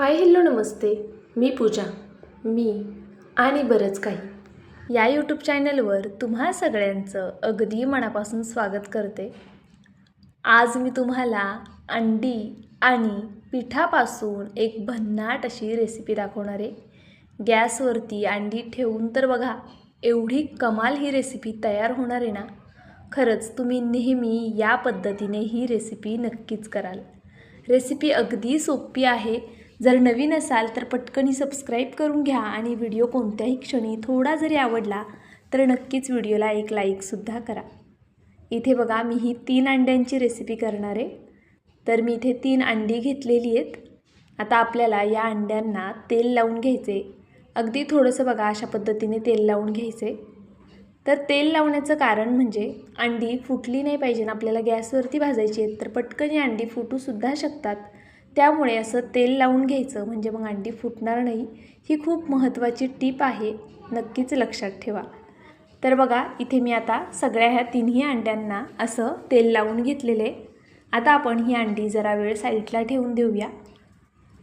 Hi hello नमस्ते मी पूजा मी आणि बरंच काही. या यूट्यूब चॅनलवर तुम्हा सगळ्यांचं अगदी मनापासून स्वागत करते. आज मी तुम्हाला अंडी आणि पिठापासून एक भन्नाट अशी रेसिपी दाखवणार आहे. गॅसवरती अंडी ठेवून तर बघा एवढी कमाल ही रेसिपी तयार होणार आहे ना. खरंच तुम्ही नेहमी या पद्धतीने ही रेसिपी नक्कीच कराल. रेसिपी अगदी सोपी आहे जर नवीन असाल तर पटकनी सबस्क्राईब करून घ्या आणि व्हिडिओ कोणत्याही क्षणी थोडा जरी आवडला तर नक्कीच व्हिडिओला एक लाईकसुद्धा करा. इथे बघा मी ही तीन अंड्यांची रेसिपी करणार आहे. तर मी इथे तीन अंडी घेतलेली आहेत. आता आपल्याला या अंड्यांना तेल लावून घ्यायचे. अगदी थोडंसं बघा अशा पद्धतीने तेल लावून घ्यायचे. तर तेल लावण्याचं कारण म्हणजे अंडी फुटली नाही पाहिजे ना आपल्याला गॅसवरती भाजायची आहेत तर पटकन ही अंडी फुटूसुद्धा शकतात. त्यामुळे असं तेल लावून घ्यायचं म्हणजे मग अंडी फुटणार नाही ही खूप महत्त्वाची टीप आहे. नक्कीच लक्षात ठेवा. तर बघा इथे मी आता सगळ्या ह्या तिन्ही अंड्यांना असं तेल लावून घेतलेले. आता आपण ही अंडी जरा वेळ साईडला ठेवून देऊया.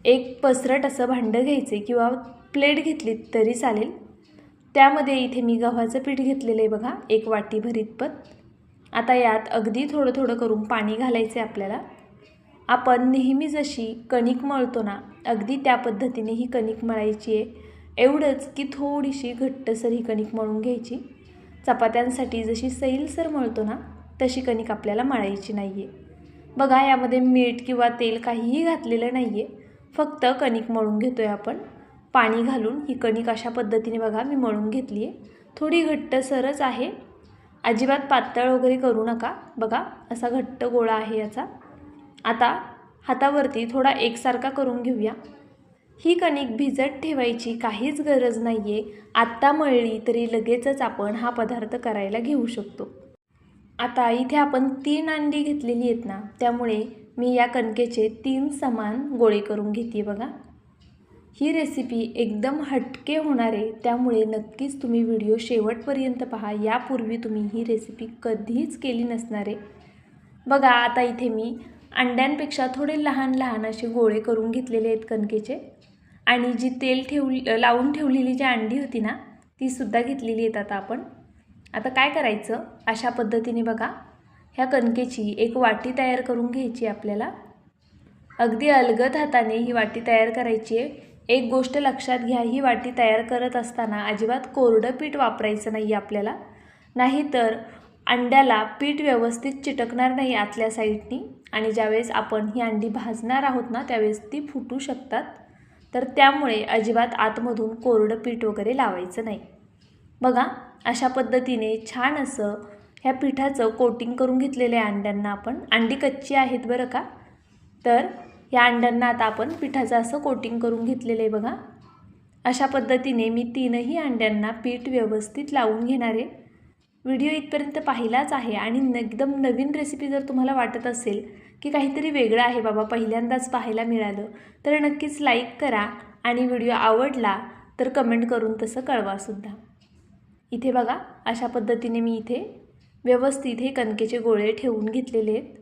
एक पसरट असं भांडं घ्यायचे किंवा प्लेट घेतली तरी चालेल. त्यामध्ये इथे मी गव्हाचं पीठ घेतलेलं आहे बघा एक वाटी भरीतपत आता यात अगदी थोडं थोडं करून पाणी घालायचं आहे आपल्याला. आपण नेहमी जशी कणिक मळतो ना अगदी त्या पद्धतीने ही कणिक मळायची आहे. एवढंच की थोडीशी घट्टसर ही कणिक मळून घ्यायची. चपात्यांसाठी जशी सैलसर मळतो ना तशी कणिक आपल्याला मळायची नाही आहे बघा यामध्ये मीठ किंवा तेल काहीही घातलेलं नाही आहे फक्त कणिक मळून घेतो आहे आपण. पाणी घालून ही कणिक अशा पद्धतीने बघा मी मळून घेतली आहे. थोडी घट्टसरच आहे. अजिबात पातळ वगैरे करू नका. बघा असा घट्ट गोळा आहे याचा. आता हातावरती थोडा एकसारखा करून घेऊया. ही कणिक भिजत ठेवायची काहीच गरज नाही आहे आत्ता मळली तरी लगेचच आपण हा पदार्थ करायला घेऊ शकतो. आता इथे आपण तीन अंडी घेतलेली आहेत ना त्यामुळे मी या कणकेचे तीन समान गोळे करून घेते बघा. ही रेसिपी एकदम हटके होणार आहे त्यामुळे नक्कीच तुम्ही व्हिडिओ शेवटपर्यंत पहा. यापूर्वी तुम्ही ही रेसिपी कधीच केली नसणार आहे. बघा आता इथे मी अंड्यांपेक्षा थोडे लहान लहान असे गोळे करून घेतलेले आहेत कणकेचे. आणि जी तेल ठेव लावून ठेवलेली जी अंडी होती ना तीसुद्धा घेतलेली आहेत आता आपण. आता काय करायचं? अशा पद्धतीने बघा. ह्या कणकेची एक वाटी तयार करून घ्यायची आपल्याला. अगदी अलगद हाताने ही वाटी तयार करायची आहे. एक गोष्ट लक्षात घ्या ही वाटी तयार करत असताना अजिबात कोरडं पीठ वापरायचं नाही आपल्याला. नाहीतर अंड्याला पीठ व्यवस्थित चिटकणार नाही आतल्या साईडनी आणि ज्यावेळेस आपण ही अंडी भाजणार आहोत ना त्यावेळेस ती फुटू शकतात. तर त्यामुळे अजिबात आतमधून कोरडं पीठ वगैरे लावायचं नाही. बघा अशा पद्धतीने छान असं ह्या पिठाचं कोटिंग करून घेतलेलं आहे अंड्यांना आपण. अंडी कच्ची आहेत बरं का? तर या अंड्यांना आता आपण पिठाचं असं कोटिंग करून घेतलेलं आहे बघा. अशा पद्धतीने मी तीनही अंड्यांना पीठ व्यवस्थित लावून घेणार आहे. व्हिडिओ इथपर्यंत पाहिलाच आहे आणि न एकदम नवीन रेसिपी जर तुम्हाला वाटत असेल की काहीतरी वेगळं आहे बाबा पहिल्यांदाच पाहायला मिळालं तर नक्कीच लाईक करा आणि व्हिडिओ आवडला तर कमेंट करून तसं कळवासुद्धा इथे बघा अशा पद्धतीने मी इथे व्यवस्थित हे कणकेचे गोळे ठेवून घेतलेले आहेत.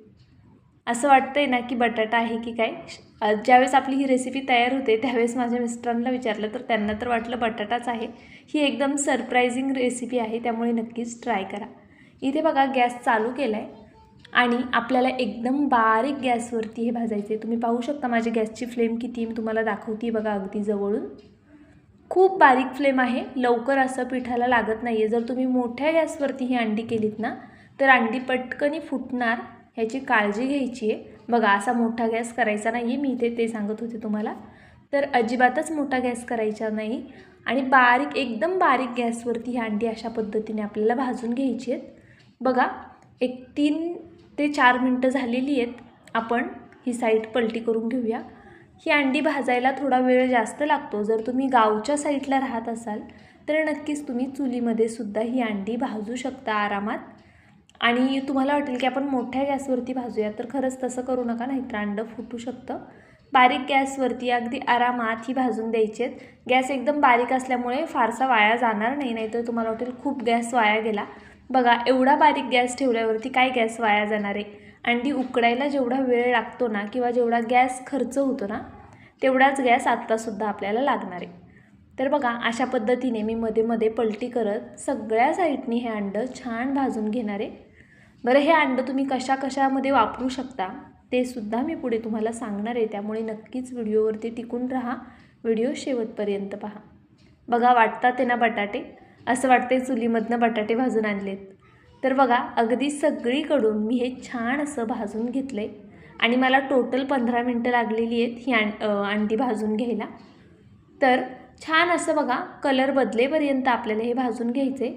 असं वाटतं आहे ना की बटाटा आहे की काय? ज्यावेळेस आपली ही रेसिपी तयार होते त्यावेळेस माझ्या मिस्टरांना विचारलं तर त्यांना तर वाटलं बटाटाच आहे. ही एकदम सरप्रायझिंग रेसिपी आहे त्यामुळे नक्कीच ट्राय करा. इथे बघा गॅस चालू केला आहे आणि आपल्याला एकदम बारीक गॅसवरती हे भाजायचे तुम्ही पाहू शकता माझी गॅसची फ्लेम किती मी तुम्हाला दाखवते बघा अगदी जवळून. खूप बारीक फ्लेम आहे लवकर असं पिठाला लागत नाही आहे जर तुम्ही मोठ्या गॅसवरती ही अंडी केलीत ना तर अंडी पटकनी फुटणार. ह्याची काळजी घ्यायची आहे. बघा असा मोठा गॅस करायचा नाही आहे मी इथे ते सांगत होते तुम्हाला. तर अजिबातच मोठा गॅस करायचा नाही. आणि बारीक एकदम बारीक गॅसवरती ही अंडी अशा पद्धतीने आपल्याला भाजून घ्यायची आहेत. बघा एक तीन ते चार मिनटं झालेली आहेत. आपण ही साईड पलटी करून घेऊया. ही अंडी भाजायला थोडा वेळ जास्त लागतो. जर तुम्ही गावच्या साईडला राहत असाल तर नक्कीच तुम्ही चुलीमध्ये सुद्धा ही अंडी भाजू शकता आरामात. आणि तुम्हाला वाटेल की आपण मोठ्या गॅसवरती भाजूया तर खरंच तसं करू नका नाहीतर अंडं फुटू शकतं. बारीक गॅसवरती अगदी आरामात ही भाजून द्यायची आहेत गॅस एकदम बारीक असल्यामुळे फारसा वाया जाणार नाही नाहीतर तुम्हाला वाटेल खूप गॅस वाया गेला. बघा एवढा बारीक गॅस ठेवल्यावरती काय गॅस वाया जाणार आहे? अंडी उकडायला जेवढा वेळ लागतो ना किंवा जेवढा गॅस खर्च होतो ना तेवढाच गॅस आत्तासुद्धा आपल्याला लागणार आहे. तर बघा अशा पद्धतीने मी मध्ये मध्ये पलटी करत सगळ्या साईडनी हे अंडं छान भाजून घेणार आहे. बरं हे अंडं तुम्ही कशा कशामध्ये वापरू शकता ते सुद्धा मी पुढे तुम्हाला सांगणार आहे. त्यामुळे नक्कीच व्हिडिओवरती टिकून राहा. व्हिडिओ शेवटपर्यंत पहा. बघा वाटतात ते ना बटाटे? असं वाटते चुलीमधनं बटाटे भाजून आणलेत. तर बघा अगदी सगळीकडून मी हे छान असं भाजून घेतलं आहे आणि मला टोटल पंधरा मिनटं लागलेली आहेत ही अंडी भाजून घ्यायला. तर छान असं बघा कलर बदलेपर्यंत आपल्याला हे भाजून घ्यायचे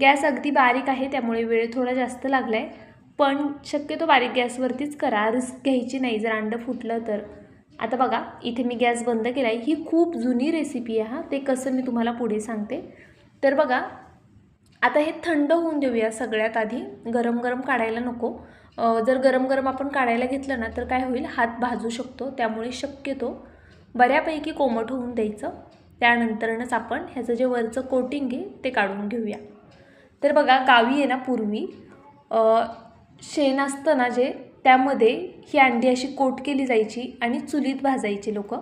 गॅस अगदी बारीक आहे त्यामुळे वेळ थोडा जास्त लागला आहे पण शक्यतो बारीक गॅसवरतीच करा रिस्क घ्यायची नाही जर अंडं फुटलं तर. आता बघा इथे मी गॅस बंद केला आहे ही खूप जुनी रेसिपी आहे हा ते कसं मी तुम्हाला पुढे सांगते. तर बघा आता हे थंड होऊन देऊया सगळ्यात आधी. गरम गरम काढायला नको. जर गरम गरम आपण काढायला घेतलं ना तर काय होईल? हात भाजू शकतो. त्यामुळे शक्यतो बऱ्यापैकी कोमट होऊन द्यायचं. त्यानंतरनच आपण ह्याचं जे वरचं कोटिंग आहे ते काढून घेऊया. तर बघा गावी आहे ना पूर्वी शेण असतं ना जे त्यामध्ये ही अंडी अशी कोट केली जायची आणि चुलीत भाजायची लोक.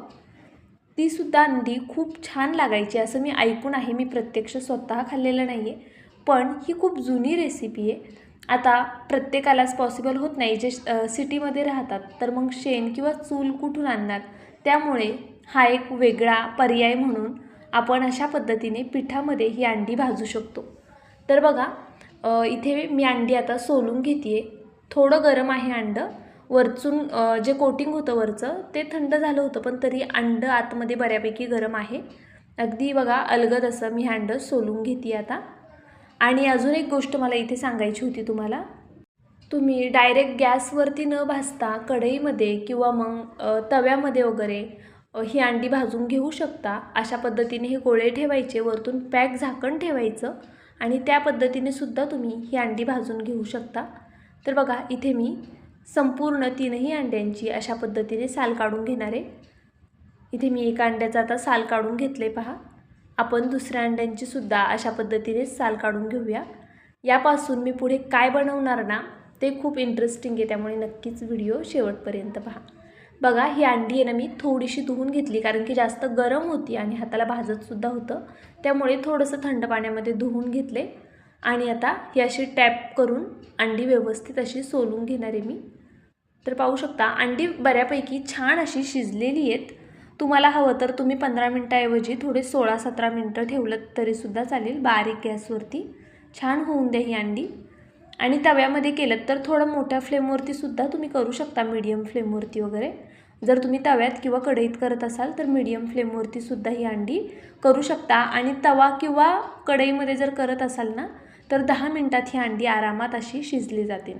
तीसुद्धा अंडी खूप छान लागायची असं मी ऐकून आहे. मी प्रत्यक्ष स्वतः खाल्लेलं नाही आहे पण ही खूप जुनी रेसिपी आहे. आता प्रत्येकालाच पॉसिबल होत नाही. जे सिटीमध्ये राहतात तर मग शेण किंवा चूल कुठून आणणार? त्यामुळे हा एक वेगळा पर्याय म्हणून आपण अशा पद्धतीने पिठामध्ये ही अंडी भाजू शकतो. तर बघा इथे मी अंडी आता सोलून घेते आहे थोडं गरम आहे अंडं. वरचून जे कोटिंग होतं वरचं ते थंड झालं होतं पण तरी अंडं आतमध्ये बऱ्यापैकी गरम आहे. अगदी बघा अलगद असं मी अंडं सोलून घेते आता. आणि अजून एक गोष्ट मला इथे सांगायची होती तुम्हाला. तुम्ही डायरेक्ट गॅसवरती न भाजता कढईमध्ये किंवा मग तव्यामध्ये वगैरे ही अंडी भाजून घेऊ शकता. अशा पद्धतीने हे गोळे ठेवायचे वरतून पॅक झाकण ठेवायचं. आणि त्या पद्धतीने सुद्धा तुम्ही ही अंडी भाजून घेऊ शकता. तर बघा इथे मी संपूर्ण तीनही अंड्यांची अशा पद्धतीने साल काढून घेणार आहे. इथे मी एका अंड्याचा आता साल काढून घेतले पहा. आपण दुसऱ्या अंड्यांची सुद्धा अशा पद्धतीने साल काढून घेऊया. यापासून मी पुढे काय बनवणार ना ते खूप इंटरेस्टिंग आहे. त्यामुळे नक्कीच व्हिडिओ शेवटपर्यंत पहा. बघा ही अंडी आहे ना मी थोडीशी धुवून घेतली कारण की जास्त गरम होती आणि हाताला भाजतसुद्धा होतं. त्यामुळे थोडंसं थंड पाण्यामध्ये धुवून घेतले आणि आता ही अशी टॅप करून अंडी व्यवस्थित अशी सोलून घेणार आहे मी. तर पाहू शकता अंडी बऱ्यापैकी छान अशी शिजलेली आहेत. तुम्हाला हवं तर तुम्ही पंधरा मिनटाऐवजी थोडे सोळा सतरा मिनटं ठेवलं तरीसुद्धा चालेल बारीक गॅसवरती. छान होऊन द्या ही अंडी. आणि तव्यामध्ये केलं तर थोडं मोठ्या फ्लेमवरती सुद्धा तुम्ही करू शकता मीडियम फ्लेमवरती वगैरे. जर तुम्ही तव्यात किंवा कढईत करत असाल तर मीडियम फ्लेमवरती सुद्धा ही अंडी करू शकता. आणि तवा किंवा कढईमध्ये जर करत असाल ना तर दहा मिनटात ही अंडी आरामात अशी शिजली जाते.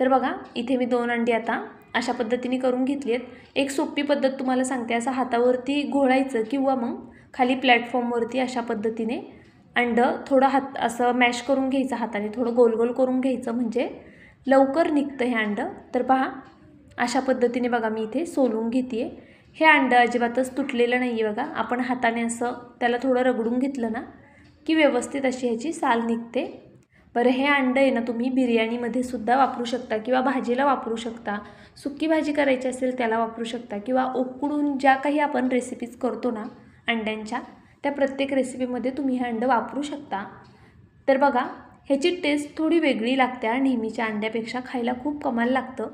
तर बघा इथे मी दोन अंडी आता अशा पद्धतीने करून घेतली आहेत. एक सोपी पद्धत तुम्हाला सांगते असं हातावरती घोळायचं किंवा मग खाली प्लॅटफॉर्मवरती अशा पद्धतीने अंडं थोडं हात असं मॅश करून घ्यायचं हाताने थोडं गोल गोल करून घ्यायचं म्हणजे लवकर निघतं हे अंडं. तर पहा अशा पद्धतीने बघा मी इथे सोलून घेते आहे हे अंडं अजिबातच तुटलेलं नाही आहे बघा. आपण हाताने असं त्याला थोडं रगडून घेतलं ना की व्यवस्थित अशी ह्याची साल निघते. बरं हे अंडं आहे ना तुम्ही बिर्याणीमध्ये सुद्धा वापरू शकता किंवा भाजीला वापरू शकता. सुक्की भाजी करायची असेल त्याला वापरू शकता किंवा उकडून ज्या काही आपण रेसिपीज करतो ना अंड्यांच्या त्या प्रत्येक रेसिपीमध्ये तुम्ही हे अंडं वापरू शकता. तर बघा ह्याची टेस्ट थोडी वेगळी लागते नेहमीच्या अंड्यापेक्षा. खायला खूप कमाल लागतं.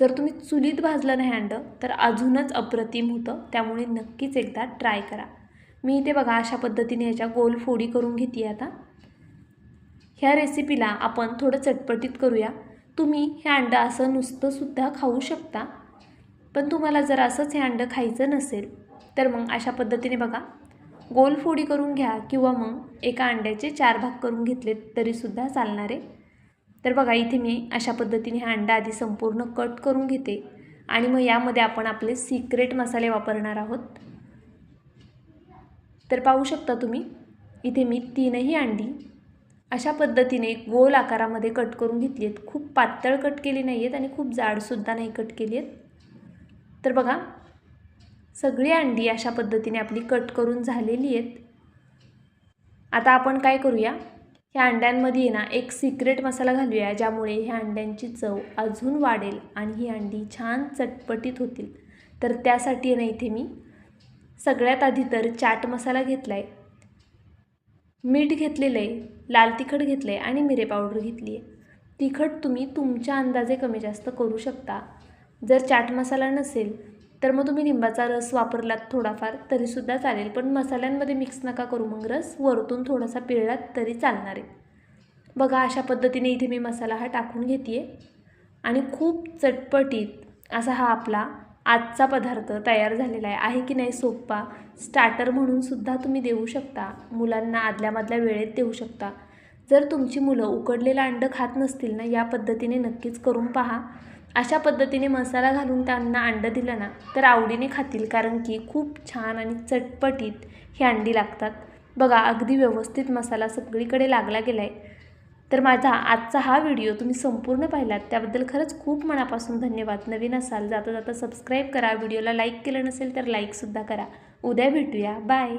जर तुम्ही चुलीत भाजलं नाही अंडं तर अजूनच अप्रतिम होतं. त्यामुळे नक्कीच एकदा ट्राय करा. मी इथे बघा अशा पद्धतीने ह्याच्या गोल फोडी करून घेते आता. ह्या रेसिपीला आपण थोडं चटपटीत करूया. तुम्ही हे अंडं असं नुसतंसुद्धा खाऊ शकता. पण तुम्हाला जर असंच हे अंडं खायचं नसेल तर मग अशा पद्धतीने बघा गोल फोडी करून घ्या किंवा मग एका अंड्याचे चार भाग करून घेतले तरीसुद्धा चालणारे तर बघा इथे मी अशा पद्धतीने हा अंडा आधी संपूर्ण कट करून घेते आणि मग यामध्ये आपण आपले सिक्रेट मसाले वापरणार आहोत. तर पाहू शकता तुम्ही इथे मी तीनही अंडी अशा पद्धतीने गोल आकारामध्ये कट करून घेतली आहेत. खूप पातळ कट केली नाही आहेत आणि खूप जाडसुद्धा नाही कट केली आहेत. तर बघा सगळी अंडी अशा पद्धतीने आपली कट करून झालेली आहेत. आता आपण काय करूया? ह्या अंड्यांमध्ये ना एक सिक्रेट मसाला घालूया ज्यामुळे ह्या अंड्यांची चव अजून वाढेल आणि ही अंडी छान चटपटीत होतील. तर त्यासाठी ना इथे मी सगळ्यात आधी तर चाट मसाला घेतला आहे मीठ घेतलेलं आहे लाल तिखट घेतलं आहे आणि मिरे पावडर घेतली आहे तिखट तुम्ही तुमच्या अंदाजे कमी जास्त करू शकता. जर चाट मसाला नसेल तर मग तुम्ही लिंबाचा रस वापरलात थोडाफार तरीसुद्धा चालेल. पण मसाल्यांमध्ये मिक्स नका करू मग रस वरतून थोडासा पिळलात तरी चालणार आहे. बघा अशा पद्धतीने इथे मी मसाला हा टाकून घेते आहे आणि खूप चटपटीत असा हा आपला आजचा पदार्थ तयार झालेला आहे. आहे की नाही सोप्पा? स्टार्टर म्हणूनसुद्धा तुम्ही देऊ शकता. मुलांना आदल्यामधल्या वेळेत देऊ शकता. जर तुमची मुलं उकडलेलं अंडं खात नसतील ना या पद्धतीने नक्कीच करून पहा. अशा पद्धतीने मसाला घालून त्यांना अंडं दिलं ना तर आवडीने खातील. कारण की खूप छान आणि चटपटीत ही अंडी लागतात. बघा अगदी व्यवस्थित मसाला सगळीकडे लागला गेला आहे तर माझा आजचा हा व्हिडिओ तुम्ही संपूर्ण पाहिलात त्याबद्दल खरंच खूप मनापासून धन्यवाद. नवीन असाल जाता जाता सबस्क्राईब करा. व्हिडिओला लाईक केलं नसेल तर लाईकसुद्धा करा. उद्या भेटूया. बाय